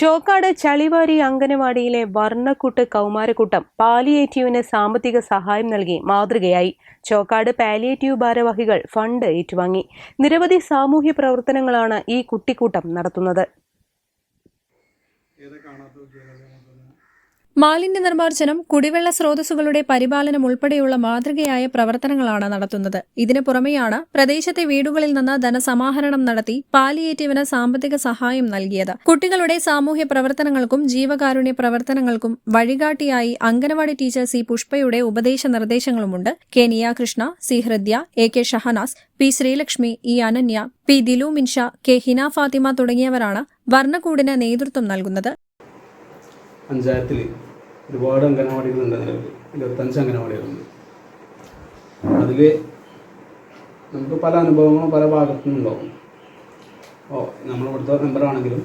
ചോക്കാട് ചളിവാരി അങ്കനവാടിയിലെ വർണക്കൂട്ട് കൗമാരക്കൂട്ടം പാലിയേറ്റീവിന് സാമ്പത്തിക സഹായം നൽകി മാതൃകയായി. ചോക്കാട് പാലിയേറ്റീവ് ഭാരവാഹികൾ ഫണ്ട് ഏറ്റുവാങ്ങി. നിരവധി സാമൂഹ്യ പ്രവർത്തനങ്ങളാണ് ഈ കുട്ടിക്കൂട്ടം നടത്തുന്നത്. മാലിന്യ നിർമ്മാർജനം കുടിവെള്ള സ്രോതസ്സുകളുടെ പരിപാലനം ഉൾപ്പെടെയുള്ള മാതൃകയായ പ്രവർത്തനങ്ങളാണ് നടത്തുന്നത്. ഇതിനു പുറമെയാണ് പ്രദേശത്തെ വീടുകളിൽ നിന്ന് ധനസമാഹരണം നടത്തി പാലിയേറ്റീവിന് സാമ്പത്തിക സഹായം നൽകിയത്. കുട്ടികളുടെ സാമൂഹ്യ പ്രവർത്തനങ്ങൾക്കും ജീവകാരുണ്യ പ്രവർത്തനങ്ങൾക്കും വഴികാട്ടിയായി അംഗനവാടി ടീച്ചർ സി പുഷ്പയുടെ ഉപദേശ നിർദ്ദേശങ്ങളുമുണ്ട് K Niya Krishna C Hridya A K Shahanas P Sreelakshmi E Ananya P Dilu Minsha K Hina Fathima തുടങ്ങിയവരാണ് വർണക്കൂടിന് നേതൃത്വം നൽകുന്നത്. പഞ്ചായത്തിൽ ഒരുപാട് അംഗനവാടികളുണ്ട് നിലവിൽ ഇരുപത്തഞ്ച് അംഗനവാടികളുണ്ട്. അതിൽ നമുക്ക് പല അനുഭവങ്ങളും പല ഭാഗത്തു നിന്നുണ്ടാവും ഓ നമ്മളിവിടുത്തെ മെമ്പറാണെങ്കിലും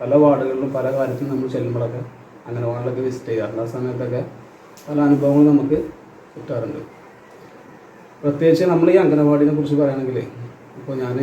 പല വാർഡുകളിലും പല കാര്യത്തിലും നമ്മൾ ചെല്ലുമ്പോഴൊക്കെ അംഗനവാടിലൊക്കെ വിസിറ്റ് ചെയ്യാറുണ്ട് ആ സമയത്തൊക്കെ പല അനുഭവങ്ങളും നമുക്ക് കിട്ടാറുണ്ട്. പ്രത്യേകിച്ച് നമ്മൾ ഈ അംഗനവാടിനെ കുറിച്ച് പറയുകയാണെങ്കിൽ ഇപ്പോൾ ഞാൻ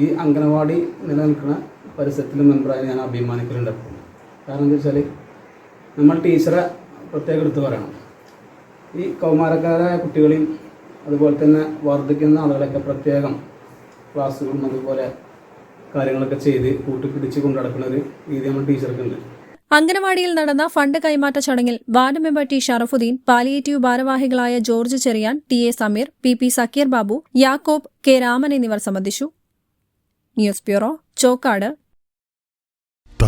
ഈ അംഗനവാടി നിലനിൽക്കുന്ന പരിസരത്തിലും മെമ്പറായി ഞാൻ അഭിമാനിക്കലുണ്ട്. എപ്പോഴും. കാരണം എന്താ വെച്ചാൽ നമ്മൾ ടീച്ചറെ പ്രത്യേകം എടുത്തു പറയണം. ഈ കൗമാരക്കാരായ കുട്ടികളെയും അതുപോലെ തന്നെ വർദ്ധിക്കുന്ന ആളുകളൊക്കെ പ്രത്യേകം ക്ലാസ്സുകളും അതുപോലെ കാര്യങ്ങളൊക്കെ ചെയ്ത് കൂട്ടിപ്പിടിച്ച് കൊണ്ടു നടക്കുന്ന ഒരു രീതി നമ്മൾ ടീച്ചർക്കുണ്ട്. അംഗനവാടിയിൽ നടന്ന ഫണ്ട് കൈമാറ്റ ചടങ്ങിൽ ward member T Sharafudheen palliative ഭാരവാഹികളായ George Cherian T A Sameer P P Sakkeer Babu Yakob K Raman എന്നിവർ സംബന്ധിച്ചു. News bureau Chokkad.